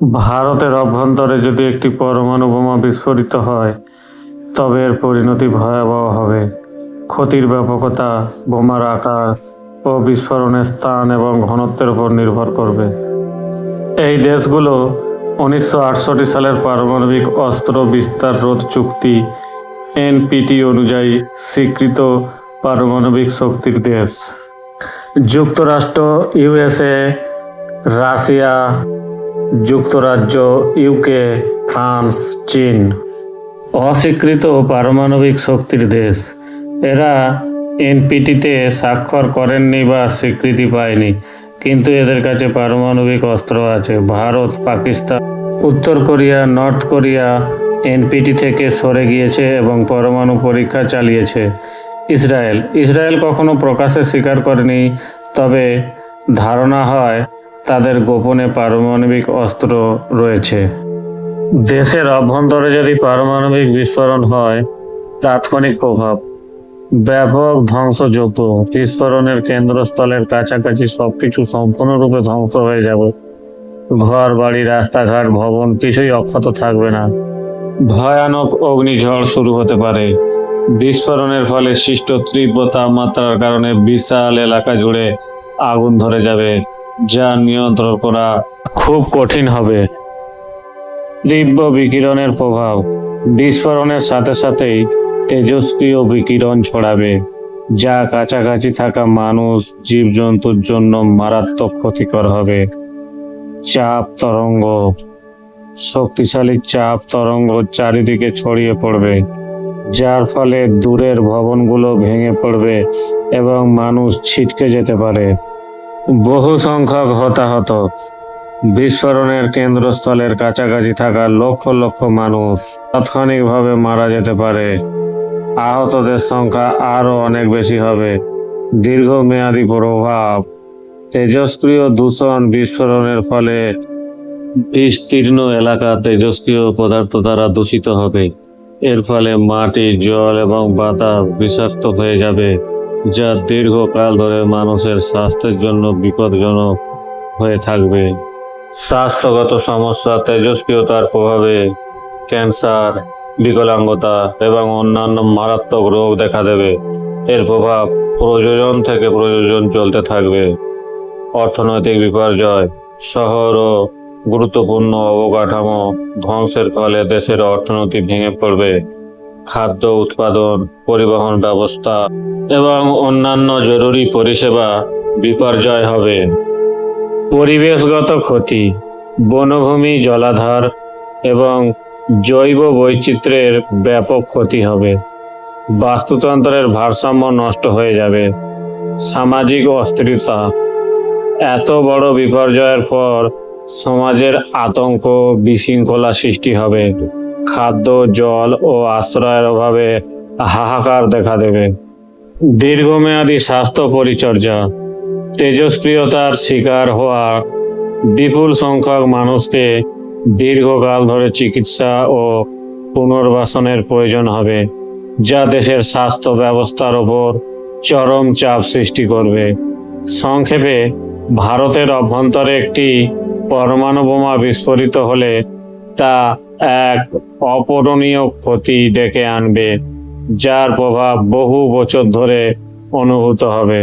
ভারতের অভ্যন্তরে যদি একটি পরমাণু বোমা বিস্ফোরিত হয়, তবে এর পরিণতি ভয়াবহ হবে। ক্ষতির ব্যাপকতা বোমার আকার ও বিস্ফোরণের স্থান এবং ঘনত্বের উপর নির্ভর করবে। এই দেশগুলো উনিশশো আটষট্টি সালের পারমাণবিক অস্ত্র বিস্তার রোধ চুক্তি, এনপিটি অনুযায়ী স্বীকৃত পারমাণবিক শক্তির দেশ। যুক্তরাষ্ট্র, ইউএসএ, রাশিয়া যুক্তরাজ্য ইউকে ফ্রান্স, চীন, অস্বীকৃত পারমাণবিক শক্তির দেশ। এরা এনপিটিতে স্বাক্ষর করেননি বা স্বীকৃতি পায়নি, কিন্তু এদের কাছে পারমাণবিক অস্ত্র আছে। ভারত, পাকিস্তান, উত্তর কোরিয়া, নর্থ কোরিয়া এনপিটি থেকে সরে গিয়েছে এবং পরমাণু পরীক্ষা চালিয়েছে। ইসরায়েল ইসরায়েল কখনো প্রকাশ্যে স্বীকার করেনি, তবে ধারণা হয় তাদের গোপনে পারমাণবিক অস্ত্র রয়েছে। দেশের অভ্যন্তরে যদি পারমাণবিক বিস্ফোরণ হয়, তাৎক্ষণিক প্রভাব। ব্যাপক ধ্বংসযোগ্য বিস্ফোরণের কেন্দ্রস্থলের কাছাকাছি সবকিছু সম্পূর্ণরূপে ধ্বংস হয়ে যাবে। ঘর, বাড়ি, রাস্তাঘাট, ভবন কিছুই অক্ষত থাকবে না। ভয়ানক অগ্নিঝড় শুরু হতে পারে। বিস্ফোরণের ফলে সৃষ্ট তীব্র তাপমাত্রার কারণে বিশাল এলাকা জুড়ে আগুন ধরে যাবে। যা নিয়ন্ত্রণ করা খুব কঠিন হবে। তীব্র বিকিরণের প্রভাব বিস্ফোরণের সাথে সাথেই তেজস্ক্রিয় বিকিরণ ছড়াবে, যা কাছাকাছি থাকা মানুষ জীবজন্তুর জন্য মারাত্মক ক্ষতিকর হবে। চাপ তরঙ্গ, শক্তিশালী চাপ তরঙ্গ চারিদিকে ছড়িয়ে পড়বে, যার ফলে দূরের ভবনগুলো ভেঙে পড়বে এবং মানুষ ছিটকে যেতে পারে। বহু সংখ্যক হতাহত। বিস্ফোরণের কেন্দ্রস্থলের কাছাকাছি থাকা লক্ষ লক্ষ মানুষ তাৎক্ষণিকভাবে মারা যেতে পারে। আহতদের সংখ্যা আরও অনেক বেশি হবে। দীর্ঘমেয়াদী প্রভাব। তেজস্ক্রিয় দূষণ বিস্ফোরণের ফলে বিস্তীর্ণ এলাকা তেজস্ক্রিয় পদার্থ দ্বারা দূষিত হবে। এর ফলে মাটি, জল এবং বাতাস বিষাক্ত হয়ে যাবে। যা দীর্ঘকাল ধরে মানুষের স্বাস্থ্যের জন্য বিপজ্জনক হয়ে থাকবে। স্বাস্থ্যগত সমস্যা, তেজস্ক্রিয়তার প্রভাবে ক্যান্সার, বিকলাঙ্গতা এবং অন্যান্য মারাত্মক রোগ দেখা দেবে। এর প্রভাব প্রযোজন থেকে প্রযোজন চলতে থাকবে। অর্থনৈতিক বিপর্যয়, শহর ও গুরুত্বপূর্ণ অবকাঠামো ধ্বংসের ফলে দেশের অর্থনীতি ভেঙে পড়বে। খাদ্য উৎপাদন, পরিবহন ব্যবস্থা এবং অন্যান্য জরুরি পরিষেবা বিপর্যয় হবে। পরিবেশগত ক্ষতি, বনভূমি জলাধার এবং জৈব বৈচিত্র্যের ব্যাপক ক্ষতি হবে। বাস্তুতন্ত্রের ভারসাম্য নষ্ট হয়ে যাবে। সামাজিক অস্থিরতা, এত বড় বিপর্যয়ের পর সমাজের আতঙ্ক বিশৃঙ্খলা সৃষ্টি হবে। খাদ্য, জল ও আশ্রয়ের অভাবে হাহাকার দেখা দেবে। দীর্ঘমেয়াদী স্বাস্থ্য পরিচর্যা, তেজস্ক্রিয়তার শিকার হওয়া বিপুল সংখ্যক মানুষকে দীর্ঘকাল ধরে চিকিৎসা ও পুনর্বাসনের প্রয়োজন হবে, যা দেশের স্বাস্থ্য ব্যবস্থার ওপর চরম চাপ সৃষ্টি করবে। সংক্ষেপে, ভারতের অভ্যন্তরে একটি পরমাণু বোমা বিস্ফোরিত হলে তা এক অপরণীয় ক্ষতি ডেকে আনবে যার প্রভাব বহু বছর ধরে অনুভূত হবে।